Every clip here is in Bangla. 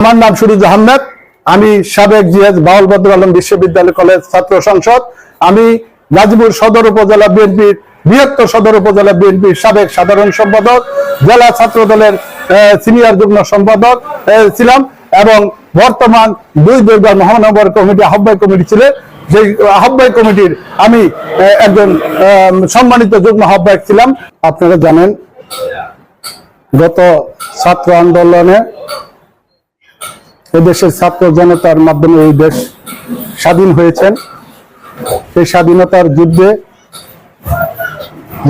আমার নাম সুরুজ আহমেদ। আমি সাবেক জিএস বাউল বদর আলম বিশ্ববিদ্যালয় কলেজ ছাত্র সংসদ। আমি গাজীপুর সদর উপজেলা বিএনপির বৃহত্তর সদর উপজেলা বিএনপির সাবেক সাধারণ সম্পাদক, জেলা ছাত্র দলের সিনিয়র যুগ্ম সম্পাদক ছিলাম এবং বর্তমান দুই দুর্গা মহানগর কমিটি, আহ্বায়ক কমিটি ছিলেন সেই আহ্বায়ক কমিটির আমি একজন সম্মানিত যুগ্ম আহ্বায়ক ছিলাম। আপনারা জানেন, গত ছাত্র আন্দোলনে এদেশের ছাত্র জনতার মাধ্যমে এই দেশ স্বাধীন হয়েছেন। সেই স্বাধীনতার যুদ্ধে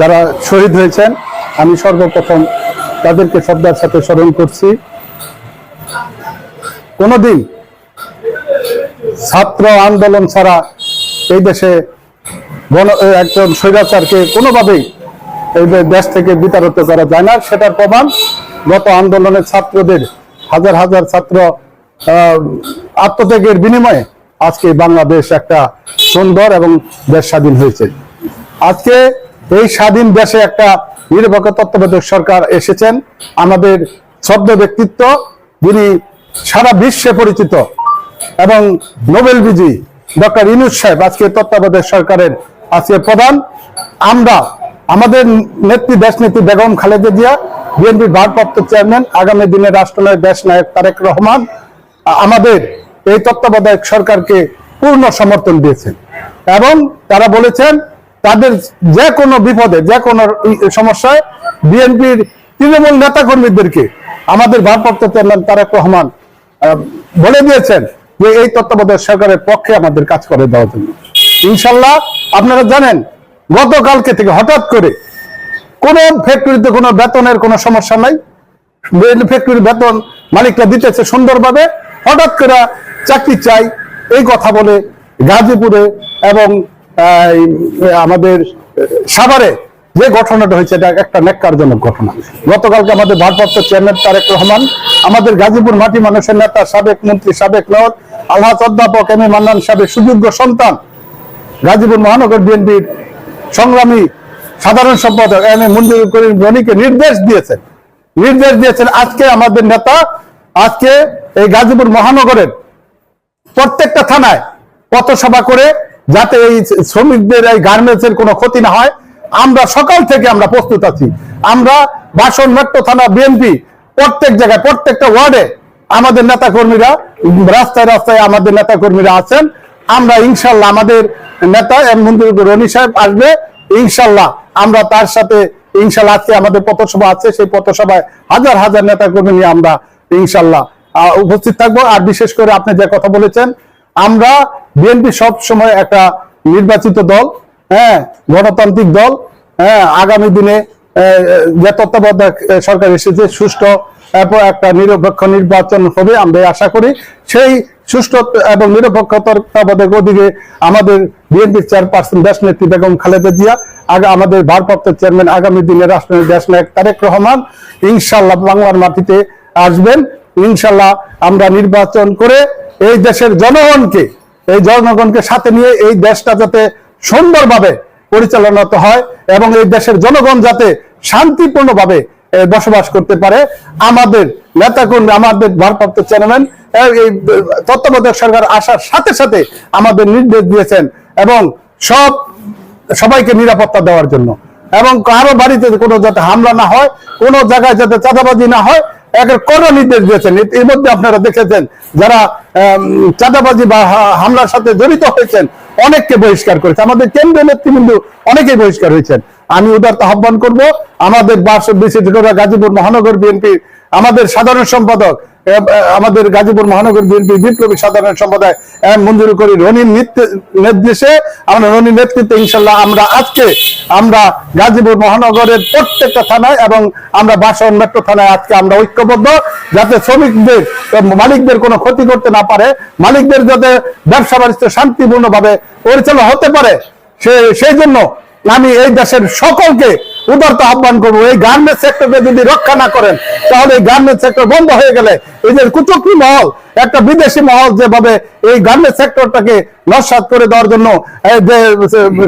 যারা শহীদ হয়েছেন, আমি সর্বপ্রথম তাদেরকে শ্রদ্ধার সাথে স্মরণ করছি। কোনোদিন ছাত্র আন্দোলন ছাড়া এই দেশে গণ একজন স্বৈরাচারকে কোনোভাবেই এই দেশ থেকে বিতাড়িত করা যায় না। সেটার প্রমাণ গত আন্দোলনের ছাত্রদের, হাজার হাজার ছাত্র আত্মত্যাগের বিনিময়ে আজকে বাংলাদেশ একটা সুন্দর এবং দেশ স্বাধীন হয়েছে। আজকে এই স্বাধীন দেশে একটা নিরপেক্ষ তত্ত্বাবধায়ক সরকার এসেছেন। আমাদের শ্রদ্ধ ব্যক্তিত্ব, যিনি সারা বিশ্বে পরিচিত এবং নোবেল বিজয়ী ডক্টর ইনুস সাহেব আজকে তত্ত্বাবধায়ক সরকারের আজকে প্রধান। আমরা আমাদের নেত্রী দেশ নেত্রী বেগম খালেদা জিয়া, বিএনপির ভারপ্রাপ্ত চেয়ারম্যান, আগামী দিনে রাষ্ট্রনায়ক দেশ নায়ক তারেক রহমান আমাদের এই তত্ত্বাবধায়ক সরকারকে পূর্ণ সমর্থন দিয়েছেন। এবং তারা বলেছেন, তাদের যে কোনো বিপদে যে কোনো সমস্যায় বিএনপির তৃণমূল নেতাকর্মীদেরকে আমাদের ভারপ্রাপ্ত চেয়ারম্যান তারেক রহমান বলে দিয়েছেন যে এই তত্ত্বাবধায়ক সরকারের পক্ষে আমাদের কাজ করে দেওয়ার জন্য। ইনশাল্লাহ আপনারা জানেন, গতকালকে থেকে হঠাৎ করে কোন ফ্যাক্টরিতে কোনো বেতনের কোনো সমস্যা নাই। ফ্যাক্টরির বেতন মালিকরা দিতেছে সুন্দরভাবে। হঠাৎ করে চাকরি চাই, এই কথা বলে গাজীপুরে এবং আমাদের সাভারে যে ঘটনাটা হয়েছে, এটা একটা নেককারজনক ঘটনা। গতকালকে আমাদের ভারপ্রাপ্ত চেয়ারম্যান তারেক রহমান, আমাদের গাজীপুর মাটি মানুষের নেতা, সাবেক মন্ত্রী সাবেক মেয়র আল্লাহ অধ্যাপক এম এ মান্নান সাহেবের সুযোগ্য সন্তান, গাজীপুর মহানগর বিএনপির সংগ্রামী সাধারণ সম্পাদক এম এ মঞ্জুর করিম রনিকে নির্দেশ দিয়েছেন। নির্দেশ দিয়েছেন, আজকে আমাদের নেতা, আজকে এই গাজীপুর মহানগরের প্রত্যেকটা থানায় পথসভা করে যাতে এই শ্রমিকদের এই গার্মেন্টস এর কোনো ক্ষতি না হয়। আমরা সকাল থেকে আমরা প্রস্তুত আছি। আমরা বাসন মেট্রো থানা বিএনপি প্রত্যেক জায়গায়, প্রত্যেকটা ওয়ার্ডে আমাদের নেতা কর্মীরা রাস্তায় রাস্তায় আমাদের নেতা কর্মীরা আছেন। আমরা ইনশাল্লাহ আমাদের নেতা এম মন্দির রনি সাহেব আসবে। ইনশাল্লাহ আমরা তার সাথে ইনশাল্লাহ আজকে আমাদের পথসভা আছে। সেই পথসভায় হাজার হাজার নেতা কর্মী নিয়ে আমরা ইনশাল্লাহ উপস্থিত থাকব। আর বিশেষ করে আপনি যে কথা বলেছেন, আমরা বিএনপি সব সময় একটা নির্বাচিত দল হ্যাঁ গণতান্ত্রিক দল হ্যাঁ আগামী দিনে যে তত্ত্বাবধায়ক সরকার এসেছে, সুষ্ঠু একটা নিরপেক্ষ নির্বাচন হবে, আমরা আশা করি। সেই সুষ্ঠু এবং নিরপেক্ষ তত্ত্বাবধায়ক ওদিকে আমাদের বিএনপির চেয়ারপারসন দেশ নেত্রী বেগম খালেদা জিয়া, আগে, আমাদের ভারপ্রাপ্ত চেয়ারম্যান, আগামী দিনে রাষ্ট্রীয় দেশ নায়ক তারেক রহমান ইনশাল্লাহ বাংলার মাটিতে আসবেন। ইনশাল্লাহ আমরা নির্বাচন করে এই দেশের জনগণকে, এই জনগণকে সাথে নিয়ে এই দেশটা যাতে সুন্দরভাবে পরিচালনা হয় এবং এই দেশের জনগণ যাতে শান্তিপূর্ণভাবে বসবাস করতে পারে। আমাদের নেতাকর্মী, আমাদের ভারপ্রাপ্ত চেয়ারম্যান এই তত্ত্বাবধায়ক সরকার আসার সাথে সাথে আমাদের নির্দেশ দিয়েছেন এবং সব, সবাইকে নিরাপত্তা দেওয়ার জন্য। এবং কারও বাড়িতে কোনো যাতে হামলা না হয়, কোনো জায়গায় যাতে চাঁদাবাজি না হয় একের কড়া নির্দেশ দিয়েছেন। এর- মধ্যে আপনারা দেখেছেন যারা চাঁদাবাজি বা হামলার সাথে জড়িত হয়েছেন, অনেককে বহিষ্কার করেছে। আমাদের কেন্দ্রীয় নেতৃবৃন্দ অনেকেই বহিষ্কার হয়েছেন। আমি উদারতা আহ্বান করব, আমাদের বাস- বিশেষ গাজীপুর মহানগর বিএনপি আমাদের সাধারণ সম্পাদক আমাদের গাজীপুর মহানগর বিএনপি বিপ্লবী সাধারণ এম মঞ্জুর করি রনির নির্দে- নির্দেশে আমরা রনির নেতৃত্বে ইনশাল্লাহ আমরা আজকে আমরা গাজীপুর মহানগরের প্রত্যেকটা থানায় এবং আমরা বাসন মেট্রো থানায় আজকে আমরা ঐক্যবদ্ধ যাতে শ্রমিকদের মালিকদের কোনো ক্ষতি করতে না পারে, মালিকদের যাতে ব্যবসা বাণিজ্য শান্তিপূর্ণভাবে পরিচালনা হতে পারে সেই জন্য আমি এই দেশের সকলকে উদারতা আহ্বান করব, এই গার্মেন্টস সেক্টরকে যদি রক্ষা না করেন, তাহলে এই গার্মেন্টস সেক্টর বন্ধ হয়ে গেলে এই যে কুচক্রি মহল, একটা বিদেশি মহল যেভাবে এই গার্মেন্টস সেক্টরটাকে নস্বাত করে দেওয়ার জন্য যে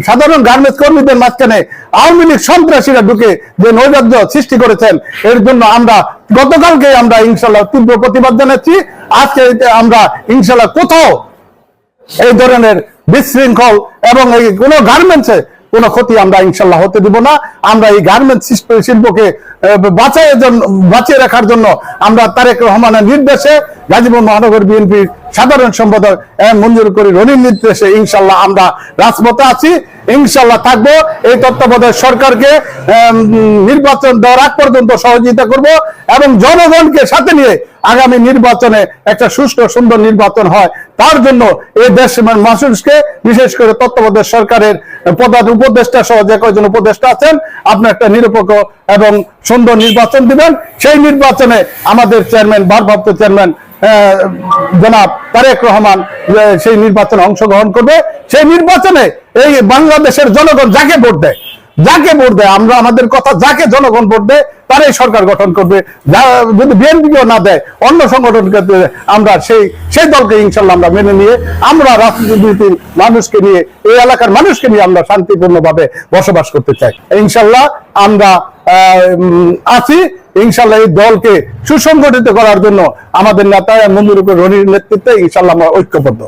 সাধারণ গার্মেন্টস কর্মীদের মাঝখানে আওয়ামী লীগ সন্ত্রাসীরা ঢুকে যে নৈরাজ্য সৃষ্টি করেছেন, এর জন্য আমরা গতকালকে আমরা ইনশাল্লাহ তীব্র প্রতিবাদ জানাচ্ছি, আজকে আমরা ইনশাল্লাহ কোথাও এই ধরনের বিশৃঙ্খল এবং এই কোনো গার্মেন্টসে কোনো ক্ষতি আমরা ইনশাল্লাহ হতে দিব না। আমরা এই গার্মেন্টস শিল্পকে বাঁচাইয়ের জন্য বাঁচিয়ে রাখার জন্য আমরা তারেক রহমানের নির্দেশে গাজীপুর মহানগর বিএনপির সাধারণ সম্পাদক এম মঞ্জুর করি রনির নির্দেশে ইনশাল্লাহ আমরা রাজপথে আছি। ইনশাল্লাহ থাকব। এই তত্ত্বাবধায়ক সরকারকে নির্বাচন দেওয়ার আগ পর্যন্ত সহযোগিতা করব এবং জনগণকে সাথে নিয়ে আগামী নির্বাচনে একটা সুষ্ঠু, সুন্দর নির্বাচন হয়। তার জন্য এই দেশ মানুষকে, বিশেষ করে তত্ত্বাবধায়ক সরকারের প্রধান উপদেষ্টা সহ যে কয়েকজন উপদেষ্টা আছেন, আপনি একটা নিরপেক্ষ এবং সুন্দর নির্বাচন দিবেন। সেই নির্বাচনে আমাদের চেয়ারম্যান, ভারপ্রাপ্ত চেয়ারম্যান জনাব তারেক রহমান সেই নির্বাচনে অংশগ্রহণ করবে। সেই নির্বাচনে এই বাংলাদেশের জনগণ যাকে ভোট দেয়, যাকে ভোট দেয়, আমরা আমাদের কথা যাকে জনগণ ভোট দেয়, তারাই সরকার গঠন করবে। যদি বিএনপিও না দেয়, অন্য সংগঠনকে আমরা সেই সেই দলকে ইনশাল্লাহ আমরা মেনে নিয়ে, আমরা রাজনীতির মানুষকে নিয়ে, এই এলাকার মানুষকে নিয়ে আমরা শান্তিপূর্ণভাবে বসবাস করতে চাই। ইনশাল্লাহ আমরা আছি। ইনশাল্লাহ এই দলকে সুসংগঠিত করার জন্য আমাদের নেতা মঞ্জুর রনির নেতৃত্বে ইনশাল্লাহ আমরা ঐক্যবদ্ধ।